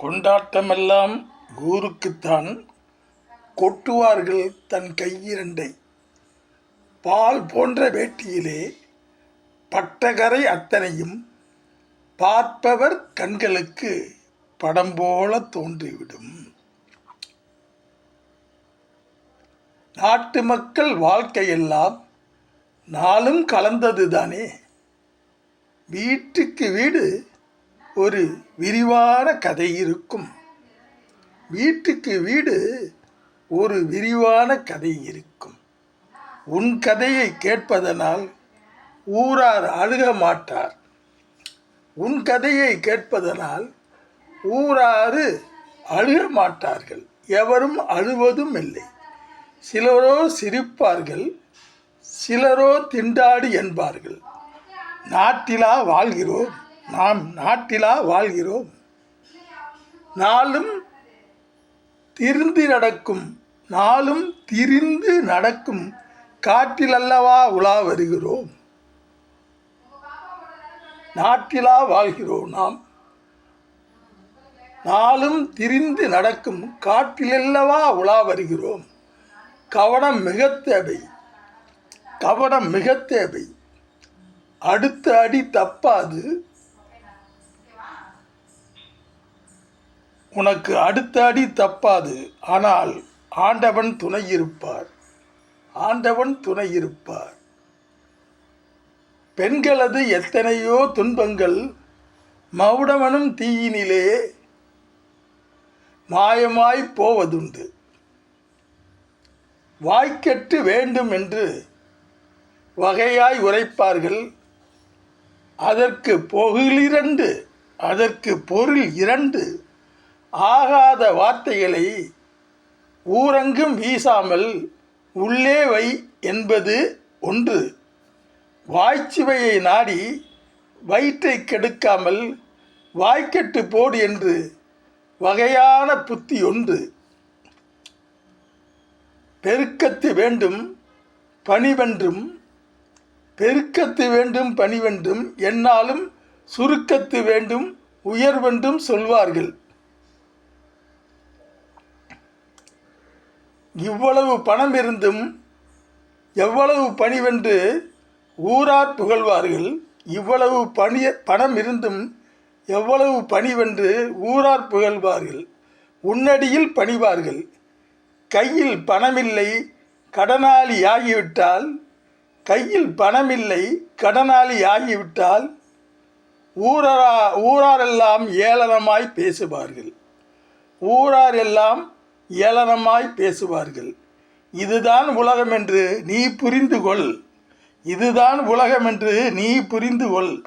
கொண்டாட்டமெல்லாம் ஊருக்குத்தான் கொட்டுவார்கள் தன் கையிரண்டை. பால் போன்ற வேட்டியிலே பட்டகரை அத்தனையும் பார்ப்பவர் கண்களுக்கு படம் போல தோன்றிவிடும். நாட்டு மக்கள் வாழ்க்கையெல்லாம் நாளும் கலந்தது தானே வீட்டுக்கு வீடு ஒரு விரிவான கதை இருக்கும். வீட்டுக்கு வீடு ஒரு விரிவான கதை இருக்கும். உன் கதையை கேட்பதனால் ஊரார் அழுக மாட்டார். உன் கதையை கேட்பதனால் ஊராறு அழுக மாட்டார்கள். எவரும் அழுவதும் இல்லை. சிலரோ சிரிப்பார்கள் சிலரோ திண்டாடி என்பார்கள். நாட்டிலா வாழ்கிறோம். நாம் நாட்டிலா வாழ்கிறோம். நாளும் திரிந்து நடக்கும் நாளும் திரிந்து நடக்கும் காட்டில் அல்லவா உலா வருகிறோம். நாட்டிலா வாழ்கிறோம் நாம். நாளும் திரிந்து நடக்கும் காட்டிலல்லவா உலா வருகிறோம். கவனம் மிக தேவை. கவனம் மிக தேவை. அடுத்த அடி தப்பாது. உனக்கு அடுத்த அடி தப்பாது ஆனால் ஆண்டவன் துணை இருப்பார். ஆண்டவன் துணை இருப்பார். பெண்களது எத்தனையோ துன்பங்கள் மவுடவனும் தீயினிலே மாயமாய் போவதுண்டு. வாய்க்கெட்டு வேண்டும் என்று வகையாய் உரைப்பார்கள். அதற்கு பொருளிரண்டு அதற்கு பொருள் இரண்டு. ஆகாத வார்த்தைகளை ஊரங்கும் வீசாமல் உள்ளே வை என்பது ஒன்று. வாய்ச்சுவையை நாடி வயிற்றை கெடுக்காமல் வாய்க்கெட்டு போடு என்று வகையான புத்தி ஒன்று. பெருக்கத்து வேண்டும் பணிவென்றும் பெருக்கத்து வேண்டும் பணிவென்றும் என்னாலும் சுருக்கத்து வேண்டும் உயர்வென்றும் சொல்வார்கள். இவ்வளவு பணம் இருந்தும் எவ்வளவு பணிவென்று ஊரார் புகழ்வார்கள் இவ்வளவு பணிய பணம் இருந்தும் எவ்வளவு பணிவென்று ஊரார் புகழ்வார்கள் உன்னடியில் பணிவார்கள். கையில் பணமில்லை கடனாளி ஆகிவிட்டால் கையில் பணமில்லை கடனாளி ஆகிவிட்டால் ஊரா ஊராரெல்லாம் ஏளனமாய் பேசுவார்கள். ஊரார் எல்லாம் ஏளனமாய் பேசுவார்கள். இதுதான் உலகம் என்று நீ புரிந்து கொள் இதுதான் உலகம் என்று நீ புரிந்து கொள்